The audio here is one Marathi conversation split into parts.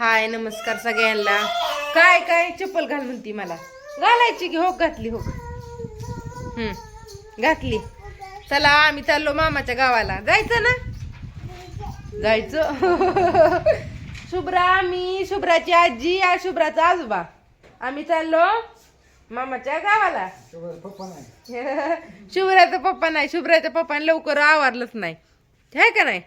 हाय नमस्कार सगळ्यांना. काय काय चप्पल घाल म्हणती मला? घालायची की हो घातली हो घातली. चला आम्ही चाललो मामाच्या गावाला. जायचं ना? जायचं. शुभ्रा मी शुभ्राची आजी या शुभ्राचा आजोबा. आम्ही चाललो मामाच्या गावाला. शुभ्राचा पप्पा नाही. शुभ्राच्या पप्पाने लवकर आवारलंच नाही. आहे का नाही?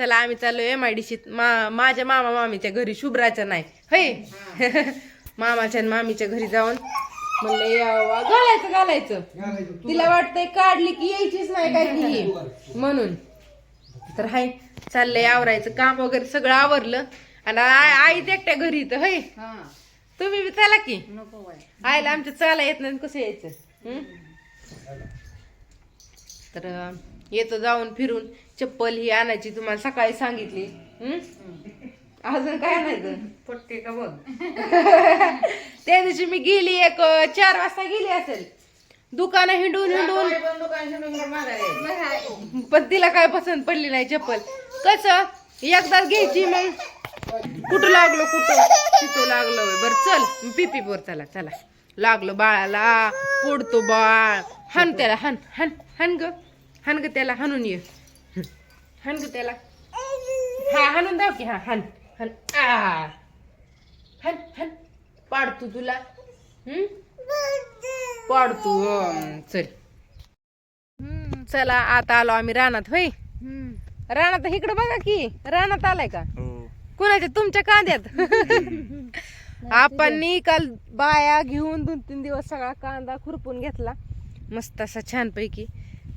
चला आम्ही चाललो एम आय डी मा माझ्या मामा मामीच्या घरी शुभ्राच्या नाही. होय? मामाच्या आणि मामीच्या घरी जाऊन म्हणलं यावा घालायचं घालायचं. तिला वाटतंय काढली की यायचीच नाही काय की ही. म्हणून. तर हाय चाललंय आवरायचं. काम वगैरे सगळं आवरलं. आणि आई एकट्या घरी तर होय? तुम्ही बी चला की. आईला आमच्या चाला येत नाही कसं यायचं? हं? तर येतो जाऊन फिरून. चप्पल ही आणायची तुम्हाला सकाळी सांगितली. हं? अजून काय आणायचं पट्टे का बघ? त्या दिवशी मी गेली एक चार वाजता गेली असेल. दुकानं हिंडून हिंडून. पण तिला काय पसंत पडली नाही चप्पल. कसं? एकदाच घ्यायची मग कुठं लागलो कुठं? तिथं लागलो. बरं चल पिपी बोर चला चला. लागलो बाळाला. पोडतो बाळ. हान त्याला हान हान हान ग. हान ग त्याला हाणून ये. हान ग त्याला. हा हाणून दाव की हा हान हान. आ. हान हान. पाडतो तुला. हम्म? पाडतो अं, चल. हम्म, चला आता आलो आम्ही रानात होय? रानात इकडं बघा की रानात आलाय का? कुणाच्या? तुमच्या कांद्यात. आपण काल बाया घेऊन दोन तीन दिवस सगळा कांदा खुरपून घेतला. मस्त असा छान पैकी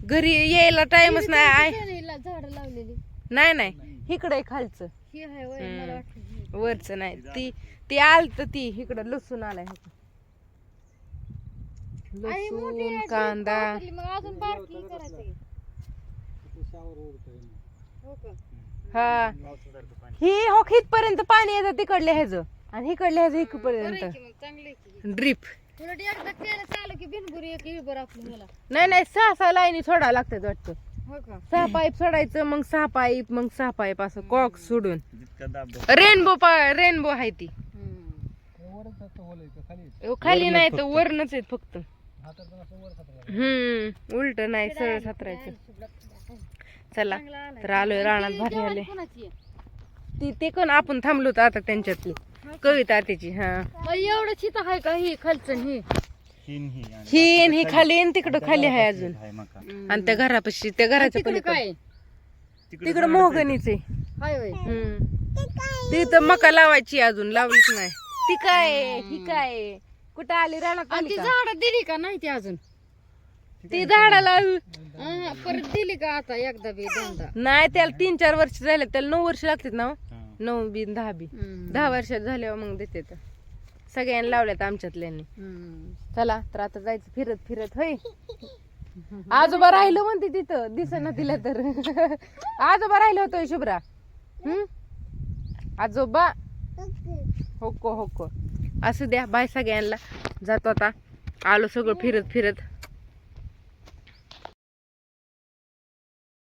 घरी यायला टाइमच नाही आय झाड लावलेली? नाही नाही. इकडे खालचं. ही आहे वय हम्म. वरच नाही. ती ती आलत ती. इकडं लसूण आलाय. मोठी लसूण आहे, कांदा. बारकी, मग अजून बारकी करायचं. आहे. हो का? हा. ही हो पर्यंत पाणी येतं तिकडल्या ह्याच. आणि इकडल्या ह्याचं बरं इकडपर्यंत. आहे की मग चांगलं आहे की. ड्रीप. उलट एकदा केलं चालू की बिनबुरी एक इळभर आपलं मला. नाही नाही सहा सहा लाईनी सोडावं लागतात वाटतं. हो का? सहा पाईप सोडायचं मग सहा पाईप मग सहा पाईप असं कॉक सोडून. रेनबो पा रेनबो आहे ती. अहो, खाली नाही तर वरनच आहेत फक्त. हम्म उलट नाही सरळ सातरायचं. चला चांगला आलाय. तर आलोय रानात भारी आले. कोणाची आहे? ती ते कोण? आपण थांबलो होतो आता त्यांच्यातली. कविता त्याची हा. मग एवढं चित आहे का ही खालचं ही? ही. आणि ही खाली आणि तिकडं खाली आहे अजून. आणि त्या घरापाशी त्या घराच्या तिकडे पलीकडे. काय? तिकडं मोहगणीच आहे. हाय होय. हम्म. ती तर मका लावायची अजून लावलीच नाही. ती काय आहे? ही काय आहे? कुठं आली रानात आणि ती का? झाड दिली का नाही ती अजून? ती झाडाला हा, परत दिली का आता एकदा बी दोनदा? नाही त्याला तीन चार वर्ष झाले. त्याला नऊ वर्ष लागतात ना हो? नऊ बी दहा बी. दहा वर्षात झाल्यावर मग देते तर. सगळ्यांनी लावल्यात आमच्यातल्यांनी. चला तर आता जायचं फिरत फिरत होय? आजोबा राहिलं म्हणते तिथं. दिस ना तिला तर. आजोबा राहिलं होतं शुभ्रा? हम्म? आजोबा? होको होको. असू द्या बाय सगळ्यांना. जातो आता. आलो सगळं फिरत फिरत.